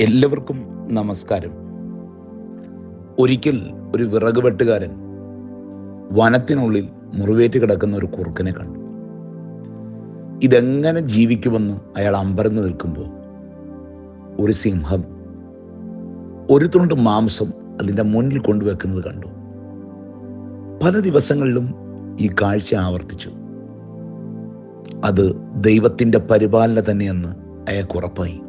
എല്ലാവർക്കും നമസ്കാരം. ഒരിക്കൽ ഒരു വിറക് വെട്ടുകാരൻ വനത്തിനുള്ളിൽ മുറിവേറ്റ് കിടക്കുന്ന ഒരു കുറുക്കനെ കണ്ടു. ഇതെങ്ങനെ ജീവിക്കുമെന്ന് അയാൾ അമ്പരന്ന് നിൽക്കുമ്പോൾ ഒരു സിംഹം ഒരു തുണ്ട് മാംസം അതിന്റെ മുന്നിൽ കൊണ്ടുവെക്കുന്നത് കണ്ടു. പല ദിവസങ്ങളിലും ഈ കാഴ്ച ആവർത്തിച്ചു. അത് ദൈവത്തിന്റെ പരിപാലന തന്നെയെന്ന് അയാൾക്ക് ഉറപ്പായി.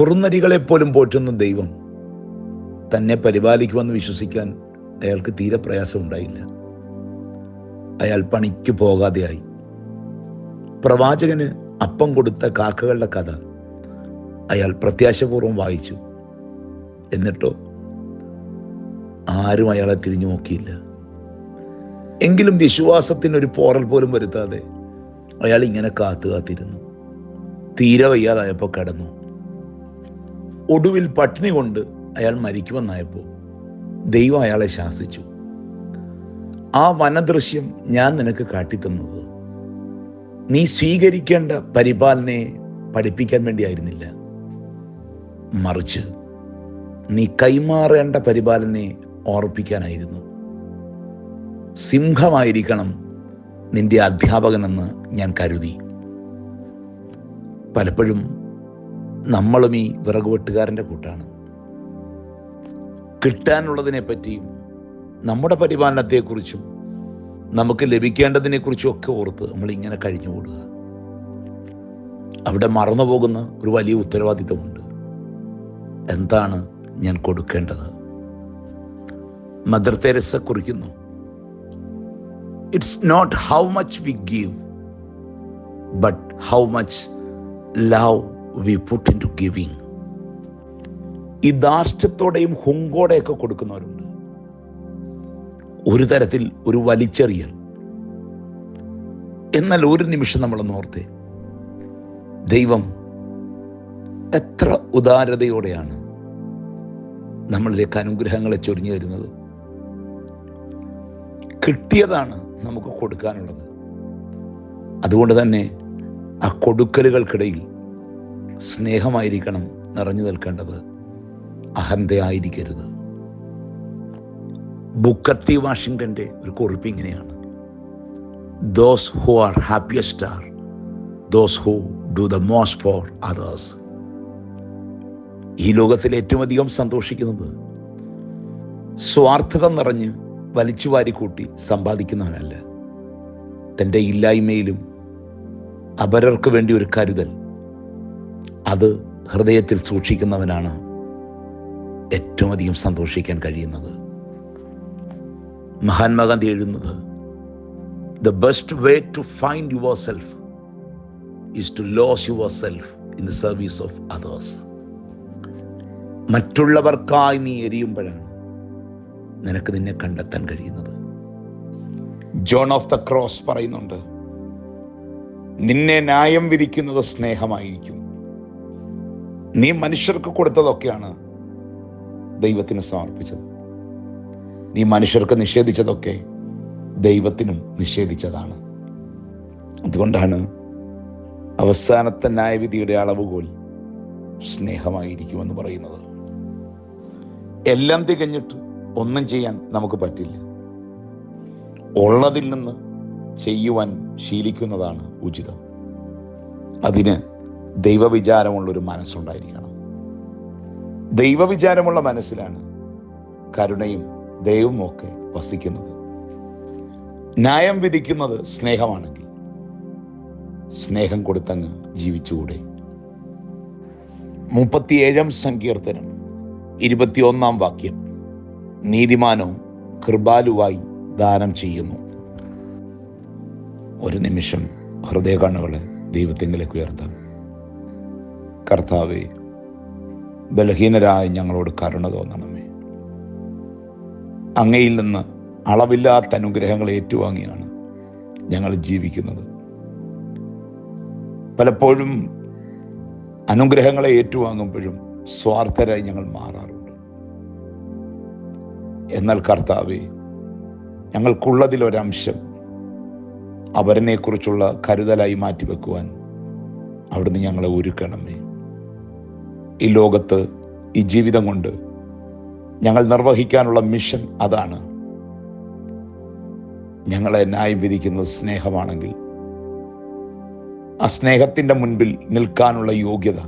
കുറുനരികളെപ്പോലും പോറ്റുന്ന ദൈവം തന്നെ പരിപാലിക്കുമെന്ന് വിശ്വസിക്കാൻ അയാൾക്ക് തീരെ പ്രയാസം ഉണ്ടായില്ല അയാൾ പണിക്ക് പോകാതെയായി. പ്രവാചകന് അപ്പം കൊടുത്ത കാക്കകളുടെ കഥ അയാൾ പ്രത്യാശപൂർവം വായിച്ചു. എന്നിട്ടോ ആരും അയാളെ തിരിഞ്ഞു നോക്കിയില്ല. എങ്കിലും വിശ്വാസത്തിന് ഒരു പോറൽ പോലും വരുത്താതെ അയാൾ ഇങ്ങനെ കാത്തു കാത്തിരുന്നു തീരെ വയ്യാതായപ്പോൾ കടന്നു. ഒടുവിൽ പട്ടിണി കൊണ്ട് അയാൾ മരിക്കുമെന്നായപ്പോൾ ദൈവം അയാളെ ശാസിച്ചു. ആ വനദൃശ്യം ഞാൻ നിനക്ക് കാട്ടിത്തന്നത്. നീ സ്വീകരിക്കേണ്ട പരിപാലനയെ പഠിപ്പിക്കാൻ വേണ്ടിയായിരുന്നില്ല. മറിച്ച് നീ കൈമാറേണ്ട പരിപാലനയെ ഓർപ്പിക്കാനായിരുന്നു. സിംഹമായിരിക്കണം നിന്റെ അധ്യാപകനെന്ന് ഞാൻ കരുതി. പലപ്പോഴും നമ്മളും ഈ വിറക് വെട്ടുകാരന്റെ കൂട്ടാണ്. കിട്ടാനുള്ളതിനെ പറ്റിയും നമ്മുടെ പരിപാലനത്തെക്കുറിച്ചും നമുക്ക് ലഭിക്കേണ്ടതിനെക്കുറിച്ചും ഒക്കെ ഓർത്ത് നമ്മൾ ഇങ്ങനെ കഴിഞ്ഞു കൂടുക അവിടെ മറന്നു പോകുന്ന ഒരു വലിയ ഉത്തരവാദിത്തമുണ്ട് എന്താണ് ഞാൻ കൊടുക്കേണ്ടത്? മദർ തെരസ കുറിക്കുന്നു. It's not how much we give but how much love we put into giving ഈ ധാർഷ്ട്യത്തോടെയും ഹുങ്കോടെയൊക്കെ കൊടുക്കുന്നവരുണ്ട്. ഒരു തരത്തിൽ ഒരു വലിച്ചെറിയൽ. എന്നാൽ ഒരു നിമിഷം നമ്മൾ ഓർത്തേ. ദൈവം എത്ര ഉദാരതയോടെയാണ് നമ്മളിലേക്ക് അനുഗ്രഹങ്ങളെ ചൊരിഞ്ഞു തരുന്നത്. കിട്ടിയതാണ് നമുക്ക് കൊടുക്കാനുള്ളത്. അതുകൊണ്ട് തന്നെ ആ കൊടുക്കലുകൾക്കിടയിൽ സ്നേഹമായിരിക്കണം നിറഞ്ഞു നിൽക്കേണ്ടത് അഹന്തയായിരിക്കരുത് ബുക്കത്തി ടി വാഷിങ്ടന്റെ ഒരു കുറിപ്പ് ഇങ്ങനെയാണ്. Those who are happiest are those who do the most for others ഈ ലോകത്തിൽ ഏറ്റവും അധികം സന്തോഷിക്കുന്നത് സ്വാർത്ഥത നിറഞ്ഞ് വലിച്ചു വാരിക്കൂട്ടി സമ്പാദിക്കുന്നവനല്ല. തന്റെ ഇല്ലായ്മയിലും അപരർക്ക് വേണ്ടി ഒരു കരുതൽ അത് ഹൃദയത്തിൽ സൂക്ഷിക്കുന്നവനാണ് ഏറ്റവും അധികം സന്തോഷിക്കാൻ കഴിയുന്നത്. മഹാത്മാഗാന്ധി എഴുതുന്നത് the best way to find yourself is to lose yourself in the service of others മറ്റുള്ളവർക്കായി നീ എരിയുമ്പോഴാണ് നിനക്ക് നിന്നെ കണ്ടെത്താൻ കഴിയുന്നത്. ജോൺ ഓഫ് ദ ക്രോസ് പറയുന്നുണ്ട് നിന്നെ ന്യായം വിധിക്കുന്നത് സ്നേഹമായിരിക്കും. നീ മനുഷ്യർക്ക് കൊടുത്തതൊക്കെയാണ് ദൈവത്തിന് സമർപ്പിച്ചത്. നീ മനുഷ്യർക്ക് നിഷേധിച്ചതൊക്കെ ദൈവത്തിനും നിഷേധിച്ചതാണ്. അതുകൊണ്ടാണ് അവസാനത്തെ ന്യായവിധിയുടെ അളവുകോൽ സ്നേഹമായിരിക്കുമെന്ന് പറയുന്നത്. എല്ലാം തികഞ്ഞിട്ട് ഒന്നും ചെയ്യാൻ നമുക്ക് പറ്റില്ല. ഉള്ളതിൽ നിന്ന് ചെയ്യുവാൻ ശീലിക്കുന്നതാണ് ഉചിതം. അതിന് ദൈവവിചാരമുള്ളൊരു മനസ്സുണ്ടായിരിക്കണം. ദൈവവിചാരമുള്ള മനസ്സിലാണ് കരുണയും ദൈവവും ഒക്കെ വസിക്കുന്നത്. ന്യായം വിധിക്കുന്നത് സ്നേഹമാണെങ്കിൽ സ്നേഹം കൊടുത്തങ്ങ് ജീവിച്ചുകൂടെ. മുപ്പത്തിയേഴാം സങ്കീർത്തനം ഇരുപത്തിയൊന്നാം വാക്യം. നീതിമാനോ കൃപാലുവായി ദാനം ചെയ്യുന്നു. ഒരു നിമിഷം ഹൃദയ കണ്ണുകളെ ദൈവത്തെങ്കിലേക്ക് ഉയർത്താം. കർത്താവെ ബലഹീനരായ ഞങ്ങളോട് കരുണ തോന്നണമേ. അങ്ങയിൽ നിന്ന് അളവില്ലാത്ത അനുഗ്രഹങ്ങൾ ഏറ്റുവാങ്ങിയാണ് ഞങ്ങൾ ജീവിക്കുന്നത്. പലപ്പോഴും അനുഗ്രഹങ്ങളെ ഏറ്റുവാങ്ങുമ്പോഴും സ്വാർത്ഥരായി ഞങ്ങൾ മാറാറുണ്ട്. എന്നാൽ കർത്താവെ ഞങ്ങൾക്കുള്ളതിലൊരംശം അവരനെക്കുറിച്ചുള്ള കരുതലായി മാറ്റിവെക്കുവാൻ അവിടുന്ന് ഞങ്ങളെ ഒരുക്കണമേ. ഈ ലോകത്ത് ഈ ജീവിതം കൊണ്ട് ഞങ്ങൾ നിർവഹിക്കാനുള്ള മിഷൻ അതാണ്. ഞങ്ങളെ ന്യായം വിധിക്കുന്നത് സ്നേഹമാണെങ്കിൽ ആ സ്നേഹത്തിന്റെ മുൻപിൽ നിൽക്കാനുള്ള യോഗ്യത.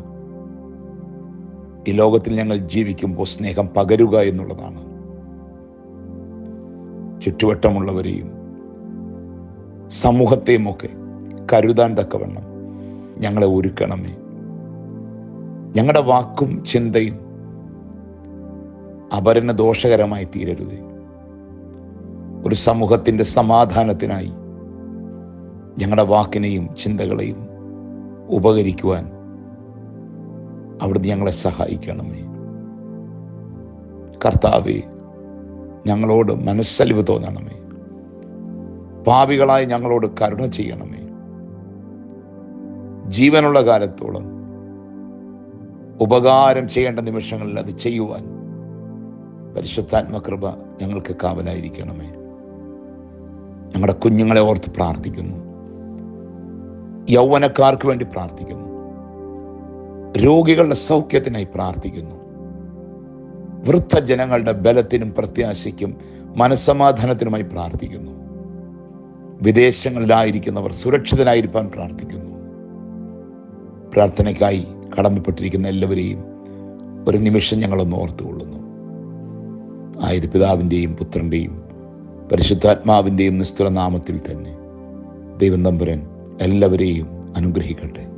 ഈ ലോകത്തിൽ ഞങ്ങൾ ജീവിക്കുമ്പോൾ സ്നേഹം പകരുക എന്നുള്ളതാണ്. ചുറ്റുവട്ടമുള്ളവരെയും സമൂഹത്തെയും ഒക്കെ കരുതാൻ തക്കവണ്ണം ഞങ്ങളെ ഒരുക്കണമേ. ഞങ്ങളുടെ വാക്കും ചിന്തയും അപരന് ദോഷകരമായി തീരരുത്. ഒരു സമൂഹത്തിന്റെ സമാധാനത്തിനായി ഞങ്ങളുടെ വാക്കിനെയും ചിന്തകളെയും ഉപകരിക്കുവാൻ അവിടുന്ന് ഞങ്ങളെ സഹായിക്കണമേ. കർത്താവെ ഞങ്ങളോട് മനസ്സലിവ് തോന്നണമേ. പാപികളായി ഞങ്ങളോട് കരുണ ചെയ്യണമേ. ജീവനുള്ള കാലത്തോളം ഉപകാരം ചെയ്യേണ്ട നിമിഷങ്ങളിൽ അത് ചെയ്യുവാൻ പരിശുദ്ധാത്മകൃപ ഞങ്ങൾക്ക് കാവലായിരിക്കണമേ. ഞങ്ങളുടെ കുഞ്ഞുങ്ങളെ ഓർത്ത് പ്രാർത്ഥിക്കുന്നു. യൗവനക്കാർക്ക് വേണ്ടി പ്രാർത്ഥിക്കുന്നു. രോഗികളുടെ സൗഖ്യത്തിനായി പ്രാർത്ഥിക്കുന്നു. വൃദ്ധജനങ്ങളുടെ ബലത്തിനും പ്രത്യാശയ്ക്കും മനസ്സമാധാനത്തിനുമായി പ്രാർത്ഥിക്കുന്നു. വിദേശങ്ങളിലായിരിക്കുന്നവർ സുരക്ഷിതരായിരിക്കാൻ പ്രാർത്ഥിക്കുന്നു. പ്രാർത്ഥനയ്ക്കായി കടമപ്പെട്ടിരിക്കുന്ന എല്ലാവരെയും ഒരു നിമിഷം ഞങ്ങളൊന്ന് ഓർത്തുകൊള്ളുന്നു. ആയത് പിതാവിന്റെയും പുത്രന്റെയും പരിശുദ്ധാത്മാവിന്റെയും നിസ്തുല നാമത്തിൽ തന്നെ ദൈവം തമ്പുരൻ എല്ലാവരെയും അനുഗ്രഹിക്കട്ടെ.